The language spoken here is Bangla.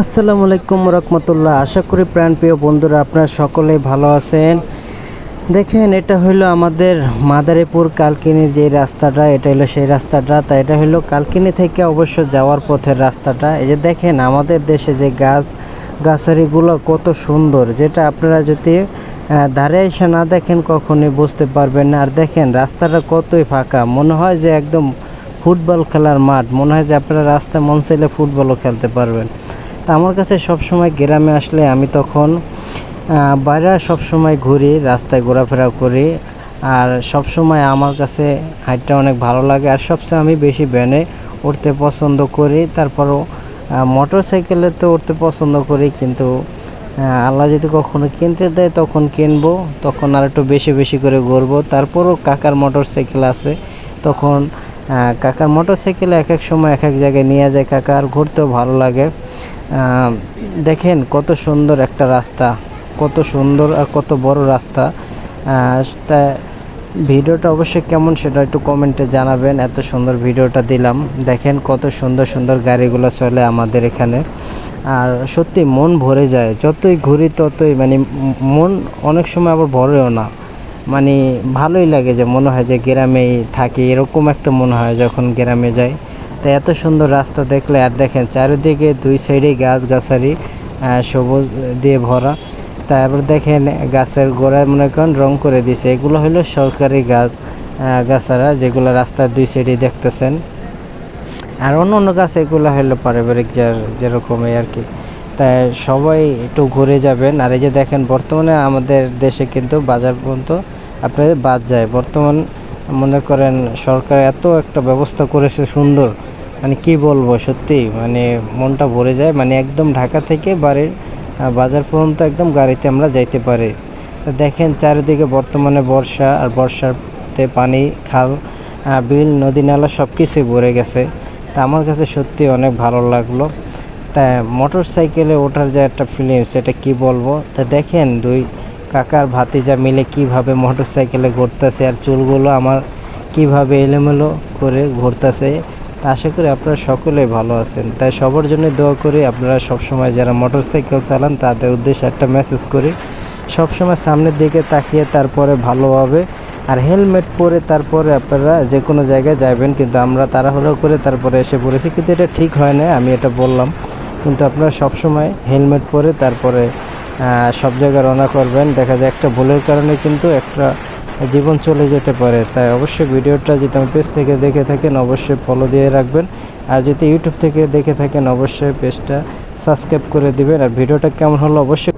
আসসালামু আলাইকুম রহমতুল্লাহ। আশা করি প্রাণপ্রিয় বন্ধুরা আপনারা সকলেই ভালো আছেন। দেখেন, এটা হলো আমাদের মাদারীপুর কালকিনির যে রাস্তাটা, এটা হলো সেই রাস্তাটা। তা এটা হলো কালকিনি থেকে অবশ্য যাওয়ার পথের রাস্তাটা। এই যে দেখেন, আমাদের দেশে যে গাছ গাছারিগুলো কত সুন্দর। যেটা আপনারা যদি ধারে এসে না দেখেন, কখনই বুঝতে পারবেন না। আর দেখেন, রাস্তাটা কতই ফাঁকা। মনে হয় যে একদম ফুটবল খেলার মাঠ। মনে হয় যে আপনারা রাস্তায় মন চাইলে ফুটবলও খেলতে পারবেন। তা আমার কাছে সবসময় গ্রামে আসলে আমি তখন বাইরে সবসময় ঘুরি, রাস্তায় ঘোরাফেরা করি। আর সবসময় আমার কাছে হাইটটা অনেক ভালো লাগে। আর সবসময় আমি বেশি ভ্যানে উঠতে পছন্দ করি। তারপরও মোটর সাইকেলে তো উঠতে পছন্দ করি কিন্তু আল্লাহ যদি কখনো কিনতে দেয় তখন কিনবো, তখন আর একটু বেশি বেশি করে ঘুরবো। তারপরও কাকার মোটর সাইকেল আছে। তখন কাকার মোটর সাইকেলে এক এক সময় এক এক জায়গায় নিয়ে যায় কাকা। আর ঘুরতেও ভালো লাগে। দেখেন কত সুন্দর একটা রাস্তা, কত সুন্দর আর কত বড় রাস্তা। তা ভিডিওটা অবশ্যই কেমন সেটা একটু কমেন্টে জানাবেন, এত সুন্দর ভিডিওটা দিলাম। দেখেন কত সুন্দর সুন্দর গাড়িগুলো চলে আমাদের এখানে। আর সত্যি মন ভরে যায়, যতই ঘুরি ততই মানে মন অনেক সময় আবার ভরেও না। মানে ভালোই লাগে যে মনে হয় যে গ্রামেই থাকি, এরকম একটা মনে হয় যখন গ্রামে যাই। তো এত সুন্দর রাস্তা দেখলে আর দেখেন, চারিদিকে দুই সাইডে গাছ গাছারি সবুজ দিয়ে ভরা। তারপর দেখেন গাছের গোড়ায় মনে করেন রং করে দিছে। এগুলো হলো সরকারি গাছ গাছারা যেগুলো রাস্তার দুই সাইডে দেখতেছেন। আর অন্য অন্য গাছ এগুলো হলো পারিবারিক যার যেরকম এই আর কি। তাই সবাই একটু ঘুরে যাবেন। আর এই যে দেখেন, বর্তমানে আমাদের দেশে কিন্তু বাজার পর্যন্ত আপনাদের বাদ যায়। বর্তমান মনে করেন সরকার এত একটা ব্যবস্থা করেছে সুন্দর মানে কি বলব সত্যি মানে মনটা ভরে যায় মানে একদম ঢাকা থেকে বাড়ির বাজার পর্যন্ত একদম গাড়িতে আমরা যাইতে পারি। তো দেখেন চারিদিকে বর্তমানে বর্ষা আর বর্ষাতে পানি, খাল বিল, নদী নালা সব কিছুই ভরে গেছে। তা আমার কাছে সত্যি অনেক ভালো লাগল। তা মোটর সাইকেলে ওঠার যে একটা ফিলিং সেটা কি বলব? তা দেখেন দুই কাকার ভাতিজা মিলে কীভাবে মোটর সাইকেলে ঘুরতেছে আর চুলগুলো আমার কীভাবে এলোমেলো করে ঘুরতেছে, তা আশা করি আপনারা সকলেই ভালো আছেন। তাই সবার জন্য দোয়া করি আপনারা সবসময় যারা মোটর সাইকেল চালান, তাদের উদ্দেশ্যে একটা মেসেজ করি, সবসময় সামনের দিকে তাকিয়ে তারপরে ভালোভাবে আর হেলমেট পরে তারপরে আপনারা যে কোনো জায়গায় যাবেন, কিন্তু আমরা তাড়াহুড়ো করে তারপরে এসে পড়েছি, কিন্তু এটা ঠিক হয় না আমি এটা বললাম। কিন্তু আপনারা সবসময় হেলমেট পরে তারপরে সব জায়গায় রওনা করবেন। দেখা যায় একটা ভুলের কারণে কিন্তু একটা জীবন চলে যেতে পারে। তাই অবশ্যই ভিডিওটা যদি আমার পেজ থেকে দেখে থাকেন, অবশ্যই ফলো দিয়ে রাখবেন। আর যদি ইউটিউব থেকে দেখে থাকেন, অবশ্যই পেজটা সাবস্ক্রাইব করে দিবেন। আর ভিডিওটা কেমন হলো, অবশ্যই